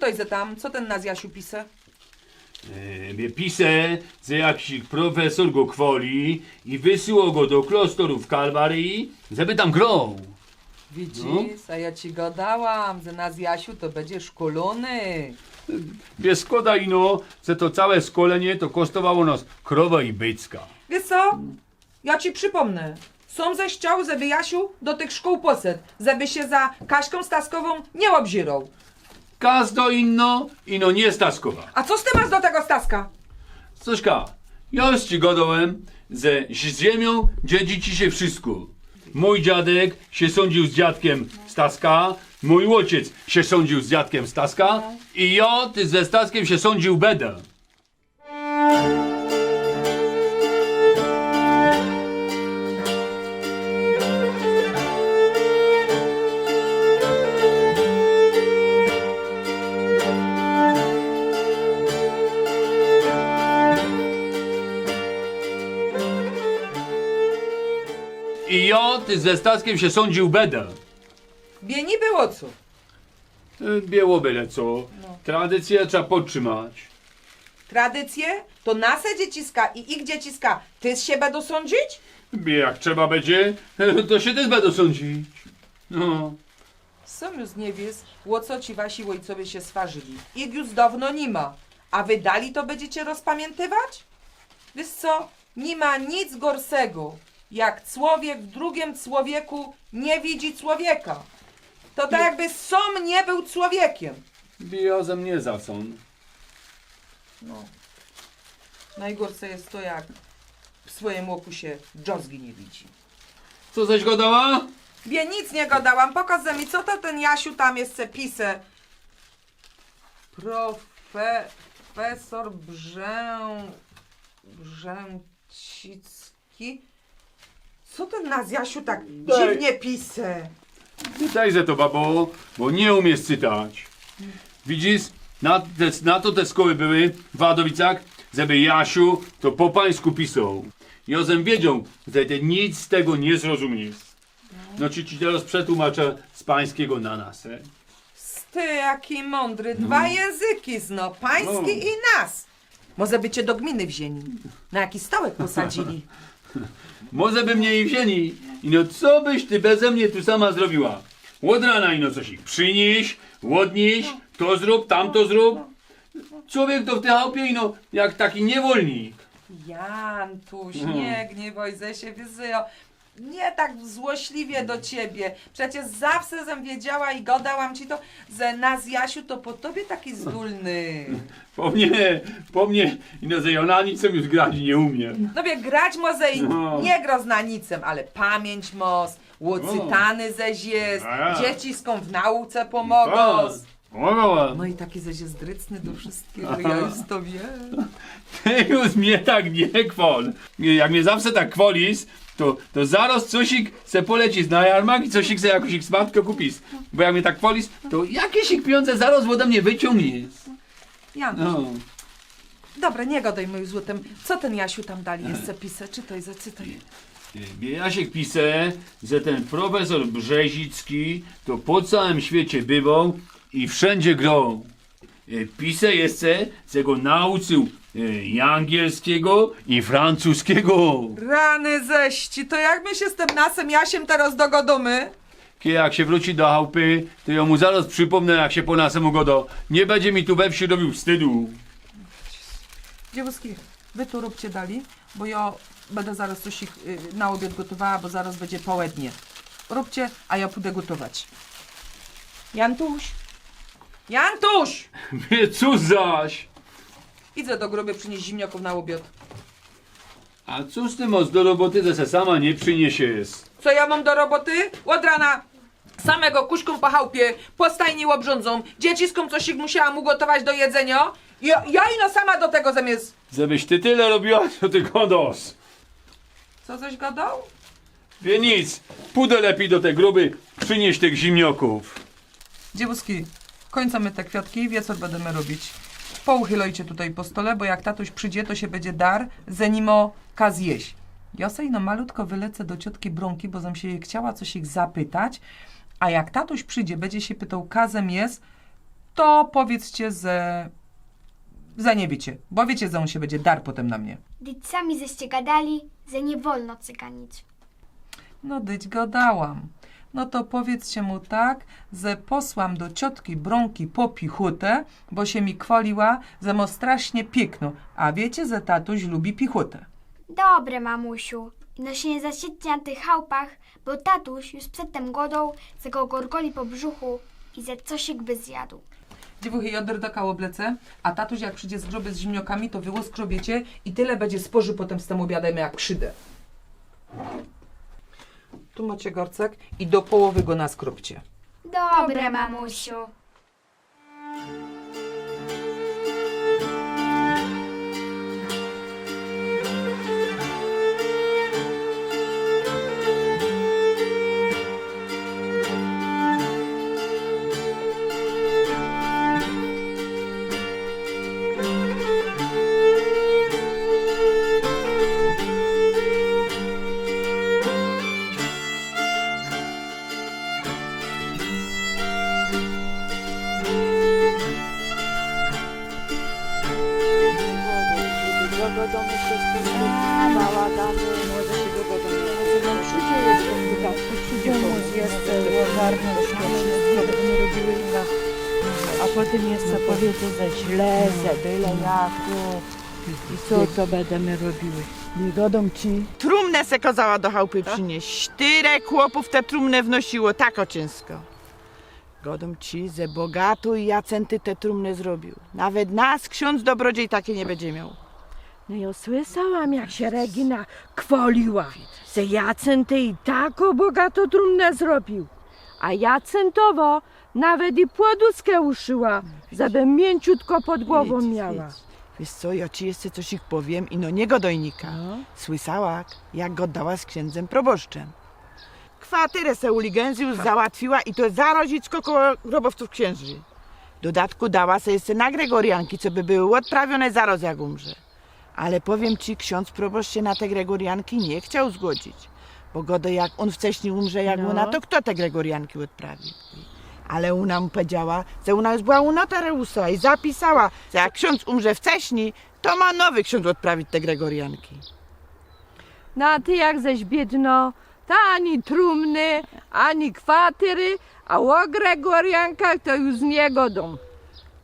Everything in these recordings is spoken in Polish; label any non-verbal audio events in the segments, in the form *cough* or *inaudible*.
Czytaj ze tam, co ten nas Jasiu pisze? E, pisze, że jakiś profesor go kwoli i wysyłał go do klasztoru w Kalwarii, żeby tam grał. Widzisz, a ja ci gadałam, że nas Jasiu to będzie szkolony. Wiesz, szkoda ino, że to całe szkolenie to kosztowało nas krowa i bycka. Wiesz co? Ja ci przypomnę. Są ze chciał, żeby Jasiu do tych szkół poszedł, żeby się za Kaśką Staskową nie obzirał. Każdo inno, ino nie Staskowa. A co z tym masz do tego Staska? Cośka, ja już ci gadałem, że z ziemią dziedziczy się wszystko. Mój dziadek się sądził z dziadkiem Staska, mój ojciec się sądził z dziadkiem Staska i ja ty ze Staskiem się sądził będę. Ty ze Staskiem się sądził będę. Bie nie było co. Było byle co. Tradycję trzeba podtrzymać. Tradycje to nasze dzieciska i ich dzieciska. Ty się będą sądzić? Jak trzeba będzie, *laughs* to się też będą sądzić. No. Sam już nie wiesz, o co ci wasi ojcowie się swarzyli. Ich już dawno nie ma. A wy dali to będziecie rozpamiętywać? Wiesz co? Nie ma nic gorszego, jak człowiek w drugim człowieku nie widzi człowieka. To tak jakby sam nie był człowiekiem. Bija ze mnie zasąd. No. Najgorsze jest to, jak w swoim oku się dżozgi nie widzi. Co zaś go dała? Wie, nic nie gadałam. Pokaż mi, co to ten Jasiu tam jeszcze pisze. Profe, profesor Brzę... Brzęcicki. Co ten nas Jasiu tak Daj. dziwnie pisze? Dajże to, babo, bo nie umiesz czytać. Widzisz, na, te, na to te szkoły były w żeby Jasiu to po pańsku pisał. Jozem wiedział, że ty nic z tego nie zrozumiesz. No ci ci teraz przetłumaczę z pańskiego na nasę. Ty, jaki mądry. Dwa języki zno. Pański No. i nas. Może by cię do gminy wzięli. Na jaki stołek posadzili. *laughs* Może by mnie i wzięli. I no co byś ty beze mnie tu sama zrobiła? Od rana ino coś ich przynieś, odnieś, to zrób, tamto zrób. Człowiek to w tej chałupie ino jak taki niewolnik. Jantuś, nie gniewaj ze się, wyzyjo. Nie tak złośliwie do ciebie. Przecież zawsze żem wiedziała i godałam ci to, że nas Jasiu to po tobie taki zdolny. *laughs* Po mnie, po mnie, ino że ja na nicem już grać nie umiem. No wie, grać może i No. nie gro na nicem, ale pamięć mos, łocytany ześ jest, A ja. dzieciskom w nauce pomogą. Pomogła. No i taki ześ jest drycny do wszystkiego, ja już to wiem. *laughs* Ty już mnie tak nie kwol. Jak mnie zawsze tak kwolisz, to, to zaraz cosik se polecisz na jarmark i cosik se jakoś ich smatko kupisz. Bo jak mnie tak kwolisz, to jakieś ich pieniądze zaraz ode mnie wyciągniesz. Jantuś, No. dobra, nie gadaj moim złotem. Co ten Jasiu tam dali jeszcze pisze? Czytaj, zacytaj. Jasiek pisze, że ten profesor Brzezicki to po całym świecie bywał i wszędzie grał. E, Pisze jeszcze, że go nauczył e, i angielskiego i francuskiego. Rany ześci, to jak my się z tym nasem Jasiem teraz dogodomy? Kiedy jak się wróci do chałupy, to ja mu zaraz przypomnę, jak się po nasemu godo. Nie będzie mi tu we wsi robił wstydu. Dziewuski, wy tu róbcie dali, bo ja będę zaraz coś ich y, na obiad gotowała, bo zaraz będzie południe. Róbcie, a ja pójdę gotować. Jantuś! Jantuś! Wie, cóż zaś? Idę do groby przynieść zimniaków na obiad. A cóż ty masz do roboty, że se sama nie przyniesiesz? Co ja mam do roboty? Od rana samego kuśką po chałupie, po stajni łobrządzą, dzieciskom coś musiałam ugotować do jedzenia. Ja, ja ino sama do tego zamiast... Żebyś ty tyle robiła, to ty godos. Co coś gadał? Wie nic, pójdę lepiej do tej gruby, przynieś tych zimnioków. Dziewuski, kończymy te kwiatki, wie co będziemy robić. Pouchylajcie tutaj po stole, bo jak tatuś przyjdzie, to się będzie dar, zenimo kaz jeść. Ja sobie no malutko wylecę do ciotki Bronki, bo zam się jej chciała coś ich zapytać, a jak tatuś przyjdzie, będzie się pytał, kazem jest, to powiedzcie, że... Za nie wiecie, bo wiecie, że on się będzie dar potem na mnie. Gdyż sami zeście gadali, że nie wolno cyganić. No dyć go dałam. No to powiedzcie mu tak, że posłam do ciotki Bronki po pichutę, bo się mi kwoliła, że mo strasznie piękno, a wiecie, że tatuś lubi pichutę. Dobre, mamusiu. No się nie zasiedźcie na tych chałupach, bo tatuś już przedtem godą, że go gorgoli po brzuchu i że cosik by zjadł. Dziewuchy jodr do kałoblecę, a tatuś jak przyjdzie z groby z zimniokami, to wy skrobiecie i tyle będzie spoży potem z tym obiadem, jak przyjdę. Tu macie gorcek i do połowy go naskrobcie. Dobre, mamusiu. A potem jeszcze powiedzą, że źle, że byle jako. I co to będziemy robiły? Nie godą ci. Trumnę se kazała do chałupy przynieść. Czterech chłopów te trumnę wnosiło, tak ciężko. Godą ci, że bogato i Jacenty te trumny zrobił. Nawet nas ksiądz dobrodziej takie nie będzie miał. No ja słyszałam, jak się Regina kwoliła, że Jacen i taką bogato trumnę zrobił. A Jacentowo nawet i płoduskę uszyła, żeby mięciutko pod głową miała. Wiesz co, ja ci jeszcze coś ich powiem i no nie godojnika. No. Słyszała, jak go dała z księdzem proboszczem. Kwatyrę se uligęził, załatwiła i to zarodzicko koło grobowców księży. W dodatku dała se jeszcze na Gregorianki, co by były odprawione zaraz jak umrze. Ale powiem ci, ksiądz proboszcz się na te Gregorianki nie chciał zgodzić. Bo godo jak on wcześniej umrze jak No. ona, to kto te Gregorianki odprawi? Ale ona mu powiedziała, że ona już była u notariusza i zapisała, że jak ksiądz umrze wcześniej, to ma nowy ksiądz odprawić te Gregorianki. No a ty jak ześ biedno, to ani trumny, ani kwatery, a o Gregoriankach to już nie godą.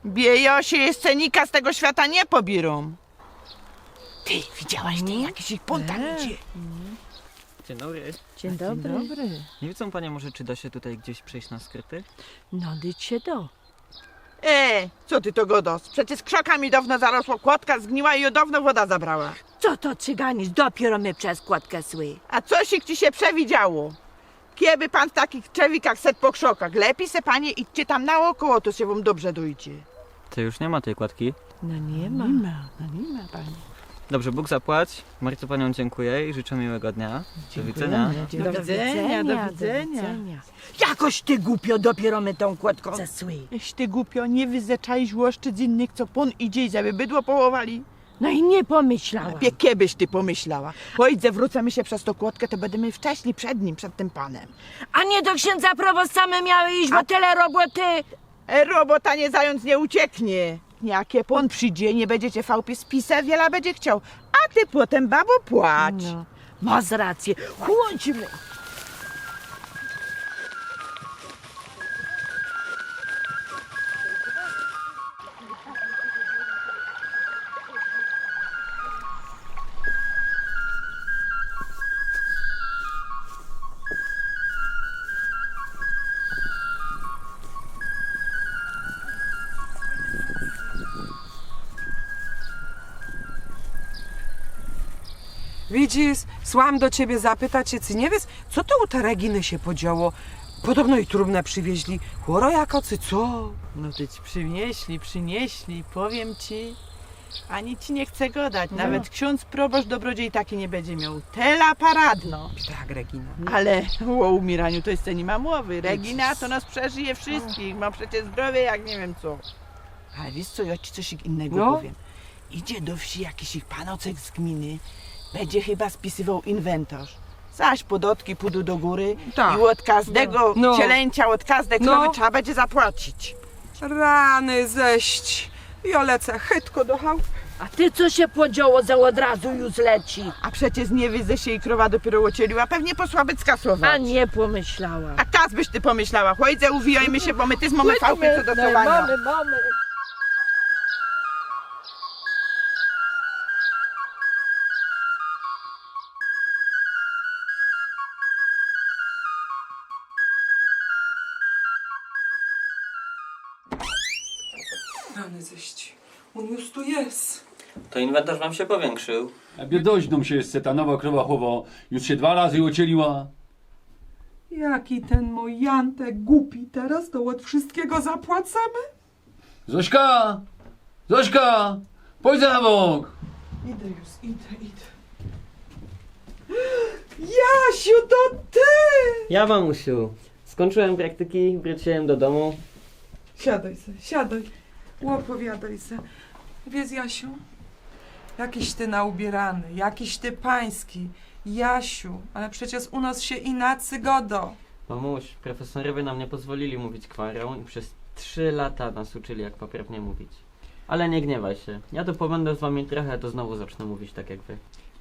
Biejo się jeszcze nika z tego świata nie pobierą. Ty, widziałaś te jakiś ich pontan idzie? Dzień dobry. Dzień dobry. Nie wiedzą panie może, czy da się tutaj gdzieś przejść na skrypy? No dyć się do. E, co ty to godos? Przecież krzakami dawno zarosło, kładka zgniła i ją dawno woda zabrała. Co to cyganic, dopiero my przez kładkę sły. A coś ci się przewidziało? Kieby pan w takich trzewikach set po krzokach. Lepiej se panie idźcie tam naokoło, to się wam dobrze dojdzie. To już nie ma tej kładki. No nie ma. Nie ma, no nie ma pani. Dobrze, Bóg zapłać. Bardzo panią dziękuję i życzę miłego dnia. Do widzenia. Do widzenia, do widzenia. Jakoś ty głupio, dopiero my tą kładką zesły. Jeś ty głupio, nie wyzeczaj złoszczyc innych, co pon idzie, żeby bydło połowali. No i nie pomyślałam. Lepiej kiedyś ty pomyślała. Pojdź, wrócimy się przez tą kłodkę, to będziemy wcześniej przed nim, przed tym panem. A nie do księdza proboszcza my miały iść, bo tyle roboty. E, robota nie zając nie ucieknie. Jakie pon przyjdzie, nie będziecie fałpie spisać, wiele będzie chciał. A ty potem, babo, płacz. No, masz rację. Chłodźmy. Widzisz, słam do ciebie zapytać się, czy nie wiesz, co to u te Reginy się podziało? Podobno i trumnę przywieźli. Chłoro jako, czy co? No ty ci przynieśli, przynieśli, powiem ci. Ani ci nie chcę go dać. Nawet ksiądz proboszcz dobrodziej taki nie będzie miał. Tela paradno. Tak, Regina. Ale o umieraniu to jeszcze nie ma mowy. Regina to nas przeżyje wszystkich. Ma przecież zdrowie jak nie wiem co. Ale wiesz co, ja ci coś innego No. powiem. Idzie do wsi jakiś ich panocek z gminy. Będzie chyba spisywał inwentarz. Zaś podotki pójdą do góry Tak. i od każdego No. cielęcia, od każdej No. krowy trzeba będzie zapłacić. Rany ześć. Ja lecę chytko do chałupy. A ty co się podziało, za od razu już leci? A przecież nie wiedzę się i krowa dopiero ocieliła, pewnie poszła być A nie pomyślała. A kas byś ty pomyślała, chodźcie, uwijajmy się, bo my też mamy fałkę co do No, chowania. mamy, Rany ześć. On już tu jest. To inwentarz wam się powiększył. Jakby dość nam się jeszcze ta nowa krowa chowa. Już się dwa razy ocieliła. Jaki ten mój Jantek głupi teraz, to od wszystkiego zapłacamy? Zośka! Zośka! Pójdź za bok! Idę już, idę, idę. Jasiu, to ty! Ja mamusiu. Skończyłem praktyki, wróciłem do domu. Siadaj se, siadaj. Opowiadaj se. Wiesz, Jasiu, jakiś ty naubierany, jakiś ty pański. Jasiu, ale przecież u nas się inacy godo. Mamuś, profesorowie nam nie pozwolili mówić kwarą i przez trzy lata nas uczyli, jak poprawnie mówić. Ale nie gniewaj się. Ja tu pobędę z wami trochę, to znowu zacznę mówić tak jak wy.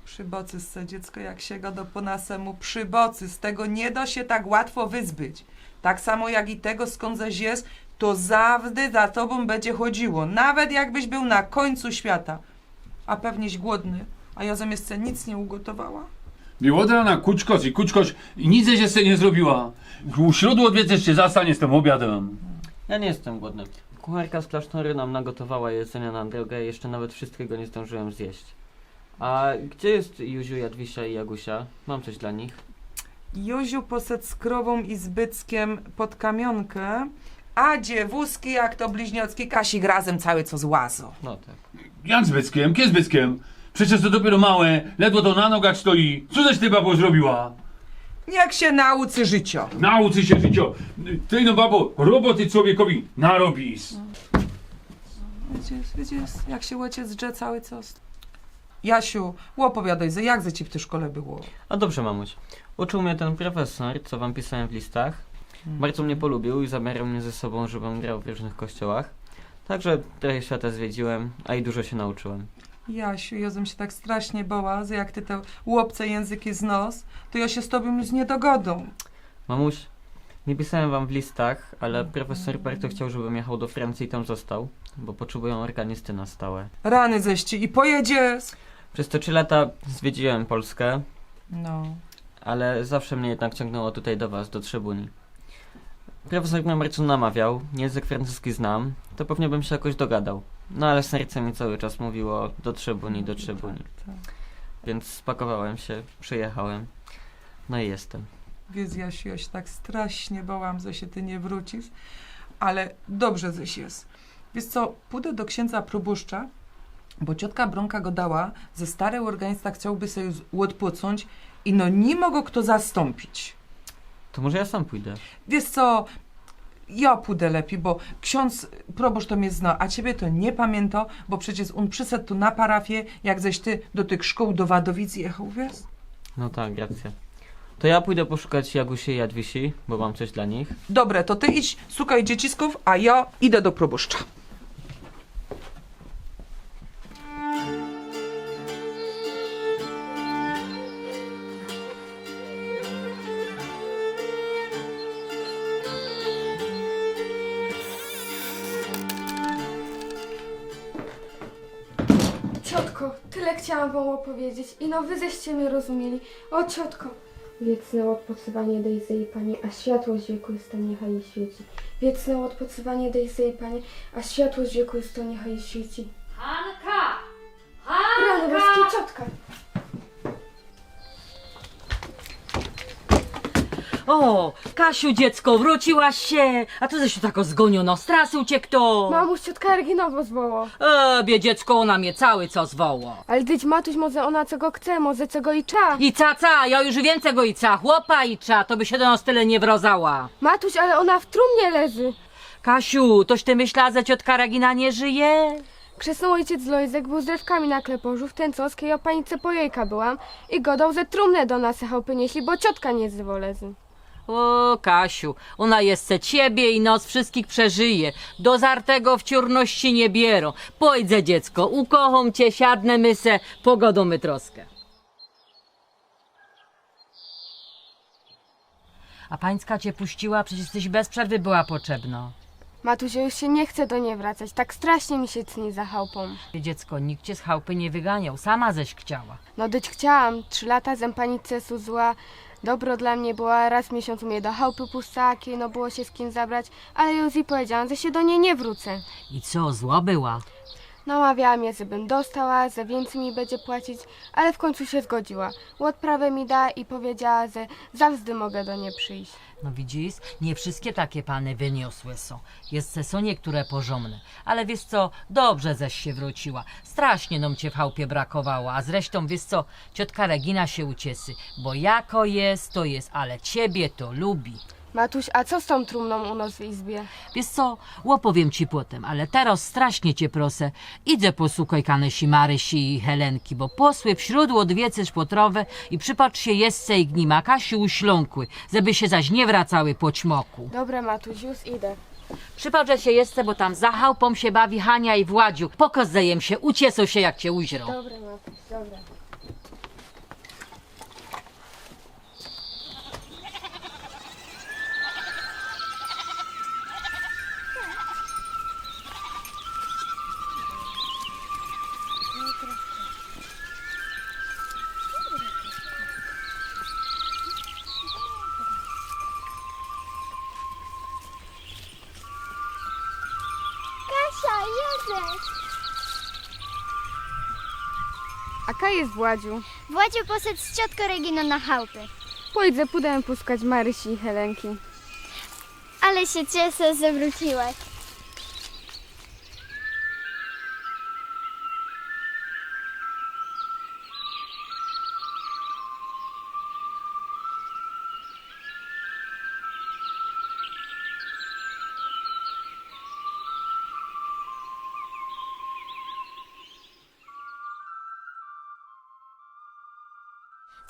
Przybocy se dziecko, jak się go do po nasemu przybocy, z tego nie da się tak łatwo wyzbyć. Tak samo jak i tego skąd zaś jest, to zawdy za tobą będzie chodziło, nawet jakbyś był na końcu świata. A pewnieś głodny, a ja zamiast se nic nie ugotowała. Było od rana kuczkos i kuczkos i nic jeszcze nie zrobiła. U środu odwiedzę się zastanie z tym obiadem. Ja nie jestem głodny. Kucharka z klasztory nam nagotowała jedzenia na drogę, jeszcze nawet wszystkiego nie zdążyłem zjeść. A gdzie jest Juziu, Jadwisia i Jagusia? Mam coś dla nich. Józiu poszedł z krową i z byckiem pod kamionkę, a dziewuski jak to bliźniocki Kasik razem cały co złazo. No tak. Jak z Byckiem? Kiedy z Byckiem? Przecież to dopiero małe, ledwo to na nogach stoi. Co żeś ty babo zrobiła? Niech się nauczy życio. Nauczy się życio. Ty no babo, roboty człowiekowi narobisz. Widzisz, widzisz, jak się ojciec drze cały coś. Jasiu, opowiadaj, ze jak ze ci w tej szkole było? A dobrze, mamuś. Uczył mnie ten profesor, co wam pisałem w listach. Bardzo mnie polubił i zabierał mnie ze sobą, żebym grał w różnych kościołach. Także trochę świata zwiedziłem, a i dużo się nauczyłem. Jasiu, ja bym się tak strasznie bała, że jak ty te łopce języki z nos, to ja się z tobą już nie dogodą. Mamuś, nie pisałem wam w listach, ale profesor bardzo chciał, żebym jechał do Francji i tam został, bo potrzebują organisty na stałe. Rany ześci i pojedziesz. Przez te trzy lata zwiedziłem Polskę, No. ale zawsze mnie jednak ciągnęło tutaj do was, do Trzebuni. Profesor bardzo namawiał, język francuski znam, to pewnie bym się jakoś dogadał. No ale serce mi cały czas mówiło do Trzebuni, do Trzebuni. Tak. Więc spakowałem się, przyjechałem. No i jestem. Wiesz, Jasiu, ja się tak strasznie bałam, że się ty nie wrócisz, ale dobrze ześ jest. Wiesz co, pójdę do księdza proboszcza, bo ciotka Bronka go dała, ze stary organista chciałby sobie już odpocząć i no nie mogło kto zastąpić. To może ja sam pójdę. Wiesz co, ja pójdę lepiej, bo ksiądz proboszcz to mnie zna, a ciebie to nie pamięta, bo przecież on przyszedł tu na parafię, jak ześ ty do tych szkół do Wadowic jechał, wiesz? No tak, racja. To ja pójdę poszukać Jagusi i Jadwisi, bo mam coś dla nich. Dobre, to ty idź, szukaj dziecisków, a ja idę do proboszcza. Wam opowiedzieć i no wy zeście mnie rozumieli. O ciotko! Wiecne odpoczywanie Dejzy i Panie, a światłość wieku jest to niechaj jej świeci. Wiecne odpoczywanie Dejzy i Panie, a światłość wieku jest to niechaj jej świeci. Hanka! O, Kasiu, dziecko, wróciłaś się! A co się tako zgoniono? Straszył cię kto? Mamuś, ciotka Reginowo zwoło. Ebie, dziecko, ona mnie cały co zwoło. Ale dyć matuś, może ona czego chce, może czego i cza. I ca, ca, ja już więcej go i ca, chłopa i cza, to by się do nas tyle nie wrozała. Matuś, ale ona w trumnie leży. Kasiu, toś ty myślała, że ciotka Regina nie żyje? Krzesny ojciec Lojzek był z drewkami na kleporzu w Tęcowskiej, ja panice po jejka byłam i godał, że trumnę do nas chałpy nieśli, bo ciotka nie zwo leży. O, Kasiu, ona jeszcze ciebie i nos wszystkich przeżyje. Do zartego wciórności nie bierą. Pojdźże, dziecko, ukocham cię, siadnę mysę, pogodą my troskę. A pańska cię puściła, przecież tyś bez przerwy była potrzebna. Matusia już się nie chce do niej wracać, tak strasznie mi się cni za chałupą. Dziecko, nikt cię z chałupy nie wyganiał, sama ześ chciała. No dyć chciałam, trzy lata zem pani Cesu zła, dobro dla mnie była, raz w miesiącu mnie do chałupy pustaki, no było się z kim zabrać, ale jej powiedziałam, że się do niej nie wrócę. I co, zła była? Namawiała mnie, żebym dostała, że więcej mi będzie płacić, ale w końcu się zgodziła. Odprawę mi da i powiedziała, że zawsze mogę do niej przyjść. No widzisz, nie wszystkie takie pany wyniosłe są. Jest se są niektóre porządne. Ale wiesz co, dobrze ześ się wróciła. Strasznie nam cię w chałupie brakowało. A zresztą wiesz co, ciotka Regina się uciesy. Bo jako jest, to jest, ale ciebie to lubi. Matuś, a co z tą trumną u nas w izbie? Wiesz co, łopowiem ci potem, ale teraz strasznie cię proszę. Idę posłuchaj Kanesi, Marysi i Helenki, bo posły wśród łodwiecy szpotrowe i przypatrz się jesce i gnima, Kasiu uśląkły, żeby się zaś nie wracały po ćmoku. Dobra, Matuś, już idę. Przypatrzę się jeszcze, bo tam za chałupą się bawi Hania i Władziu. Pokozejem się, uciesą się jak cię ujrzą. Dobra, Matuś, dobra. Jest Władziu? Władziu poszedł z ciotką Reginą na chałupy. Pójdę, pójdę puskać Marysi i Helenki. Ale się cieszę, że wróciłaś.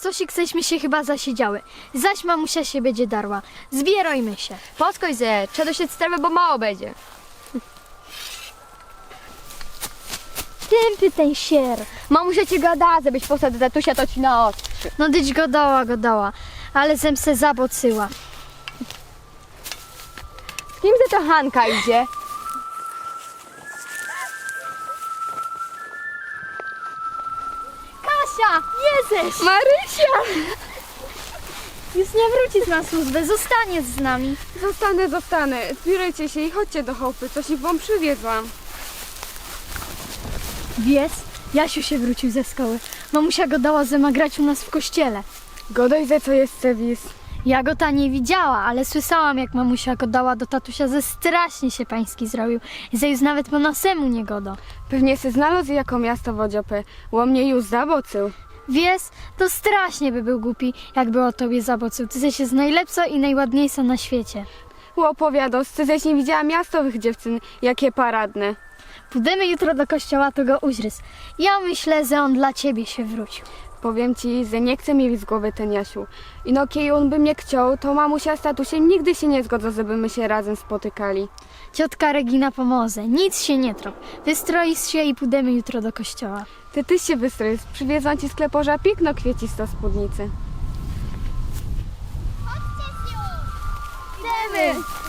Cosik, żeśmy się chyba zasiedziały. Zaś mamusia się będzie darła. Zbierajmy się. Poskoj ze, trzeba się strawy, bo mało będzie. Tępy ten sier. Mamusia ci gada, żebyś posadł tatusia, to ci na os. No dyć go dała, go dała. Ale zem se zabocyła. Z kim ze to Hanka idzie? Jesteś! Marysia! Już nie wróci na służbę, zostanie z nami. Zostanę, zostanę. Zbierajcie się i chodźcie do chałupy, coś ich wam przywiezłam. Wies, Jasiu się wrócił ze szkoły. Mamusia go dała, że ma grać u nas w kościele. Godoj ze co jest serwis. Ja go ta nie widziała, ale słyszałam, jak mamusia go dała do tatusia, że strasznie się pański zrobił. Że już nawet po nasemu nie godo. Pewnie se znalazł jako miasto wodziopy. Ło mnie już zabocył. Wiesz, to strasznie by był głupi, jakby o tobie zabocył. Ty jesteś najlepsza i najładniejsza na świecie. Ło opowiadał, ześ nie widziała miastowych dziewczyn, jakie paradne. Pójdziemy jutro do kościoła, to go uźrys. Ja myślę, że on dla ciebie się wrócił. Powiem ci, że nie chce mi z głowy ten Jasiu. I no kiedy on by mnie chciał, to mamusia z tatusiem nigdy się nie zgodzą, żeby my się razem spotykali. Ciotka Regina pomoże, nic się nie trop. Wystroisz się i pójdziemy jutro do kościoła. Ty tyś się wystrój, przywiezłam ci skleporza piękno kwiecisto spódnicy. Idziemy!